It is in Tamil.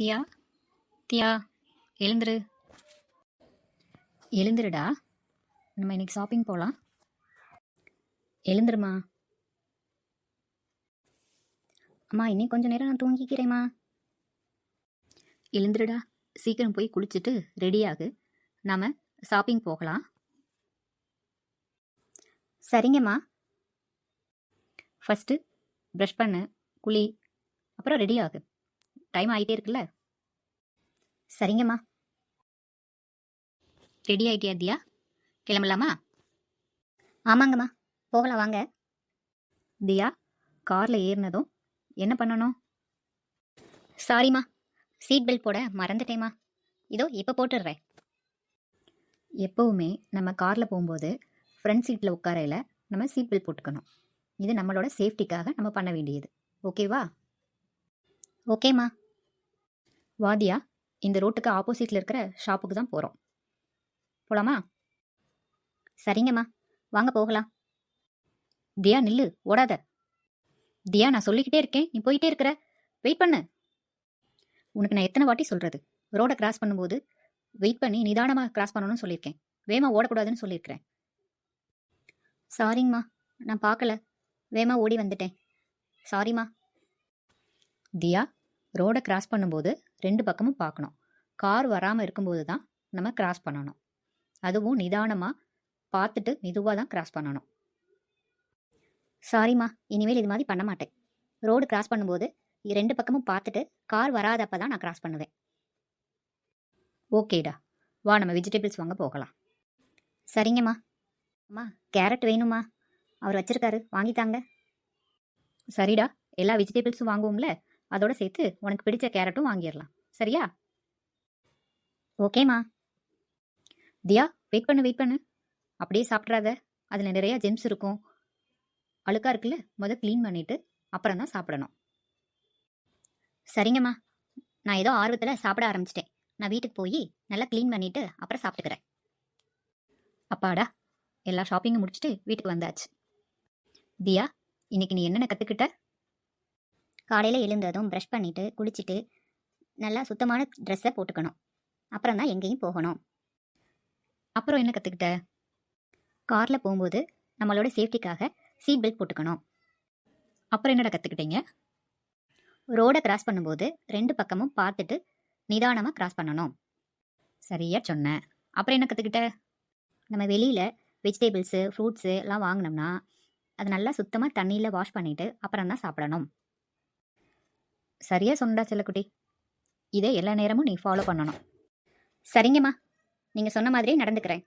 தியா தியா எழுந்துரு. எழுந்துருடா. நம்ம இன்னைக்கு ஷாப்பிங் போகலாம் எழுந்துருமா. அம்மா இன்னும் கொஞ்ச நேரம் நான் தூங்கிக்கிறேம்மா. எழுந்துருடா. சீக்கிரம் போய் குளிச்சுட்டு ரெடியாகு நாம் ஷாப்பிங் போகலாம். சரிங்கம்மா. ஃபஸ்ட்டு ப்ரஷ் பண்ணு குளி. அப்புறம் ரெடி ஆகு. டைம் ஆகிட்டே இருக்குல்ல? சரிங்கம்மா. ரெடி ஆகிட்டியா தியா? கிளம்பலாமா? ஆமாங்கம்மா. போகலாம் வாங்க. தியா காரில் ஏறினதும் என்ன பண்ணணும்? சாரிம்மா சீட் பெல்ட் போட மறந்துட்டேம்மா. இதோ இப்போ போட்டுடுறேன். எப்போவுமே நம்ம காரில் போகும்போது ஃப்ரண்ட் சீட்டில் உட்காரையில் நம்ம சீட் பெல்ட் போட்டுக்கணும். இது நம்மளோட சேஃப்டிக்காக நம்ம பண்ண வேண்டியது. ஓகேவா ஓகேம்மா வாதியா இந்த ரோட்டுக்கு ஆப்போசிட்டில் இருக்கிற ஷாப்புக்கு தான் போகிறோம் போலாமா? சரிங்கம்மா. வாங்க போகலாம். தியா நில்லு. ஓடாத. தியா நான் சொல்லிக்கிட்டே இருக்கேன். நீ போயிட்டே இருக்கிற. வெயிட் பண்ணு. உனக்கு நான் எத்தனை வாட்டி சொல்கிறது ரோடை கிராஸ் பண்ணும்போது வெயிட் பண்ணி நிதானமாக கிராஸ் பண்ணணும்னு சொல்லியிருக்கேன். வேமா ஓடக்கூடாதுன்னு சொல்லியிருக்கிறேன். சாரிங்கம்மா நான் பார்க்கல. வேமா ஓடி வந்துட்டேன். சாரிம்மா தியா ரோடை கிராஸ் பண்ணும்போது ரெண்டு பக்கமும் பார்க்கணும். கார் வராமல் இருக்கும்போது தான் நம்ம கிராஸ் பண்ணணும். அதுவும் நிதானமாக பார்த்துட்டு மெதுவாக தான் கிராஸ் பண்ணணும். சாரிம்மா இனிமேல் இது மாதிரி பண்ண மாட்டேன். ரோடு கிராஸ் பண்ணும்போது ரெண்டு பக்கமும் பார்த்துட்டு கார் வராதப்ப தான் நான் கிராஸ் பண்ணுவேன். ஓகேடா வா நம்ம வெஜிடபிள்ஸ் வாங்க போகலாம். சரிங்கம்மா அம்மா கேரட் வேணுமா அவர் வச்சிருக்காரு. வாங்கித்தாங்க. சரிடா. எல்லா வெஜிடபிள்ஸும் வாங்குவோம்ல? அதோட சேர்த்து உனக்கு பிடிச்ச கேரட்டும் வாங்கிடலாம். சரியா? ஓகேம்மா. தியா வெயிட் பண்ணு வெயிட் பண்ணு. அப்படியே சாப்பிட்றாத. அதில் நிறையா ஜெம்ஸ் இருக்கும். அழுக்கா இருக்குல்ல முத க்ளீன் பண்ணிவிட்டு அப்புறம் தான் சாப்பிடணும். சரிங்கம்மா. நான் ஏதோ ஆர்வத்தில் சாப்பிட ஆரம்பிச்சிட்டேன். நான் வீட்டுக்கு போய் நல்லா க்ளீன் பண்ணிவிட்டு அப்புறம் சாப்பிட்டுக்கிறேன். அப்பாடா எல்லா ஷாப்பிங்கும் முடிச்சுட்டு வீட்டுக்கு வந்தாச்சு. தியா இன்னைக்கு நீ என்னென்ன கற்றுக்கிட்ட காலையில் எழுந்ததும் ப்ரஷ் பண்ணிவிட்டு குளிச்சுட்டு நல்லா சுத்தமான ட்ரெஸ்ஸை போட்டுக்கணும். அப்புறம் தான் எங்கேயும் போகணும். அப்புறம் என்ன கற்றுக்கிட்ட காரில் போகும்போது நம்மளோட சேஃப்டிக்காக சீட் பெல்ட் போட்டுக்கணும். அப்புறம் என்னடா கற்றுக்கிட்டீங்க ரோடை கிராஸ் பண்ணும்போது ரெண்டு பக்கமும் பார்த்துட்டு நிதானமாக கிராஸ் பண்ணணும். சரியாக சொன்னேன் அப்புறம் என்ன கற்றுக்கிட்ட நம்ம வெளியில் வெஜிடபிள்ஸு ஃப்ரூட்ஸு எல்லாம் வாங்கினோம்னா அது நல்லா சுத்தமாக தண்ணியில் வாஷ் பண்ணிவிட்டு அப்புறம் தான் சாப்பிடணும். சரியா சொன்னடா செல்லக்குட்டி. இதை எல்லா நேரமும் நீ ஃபாலோ பண்ணணும். சரிங்கம்மா. நீங்கள் சொன்ன மாதிரியே நடந்துக்கிறேன்.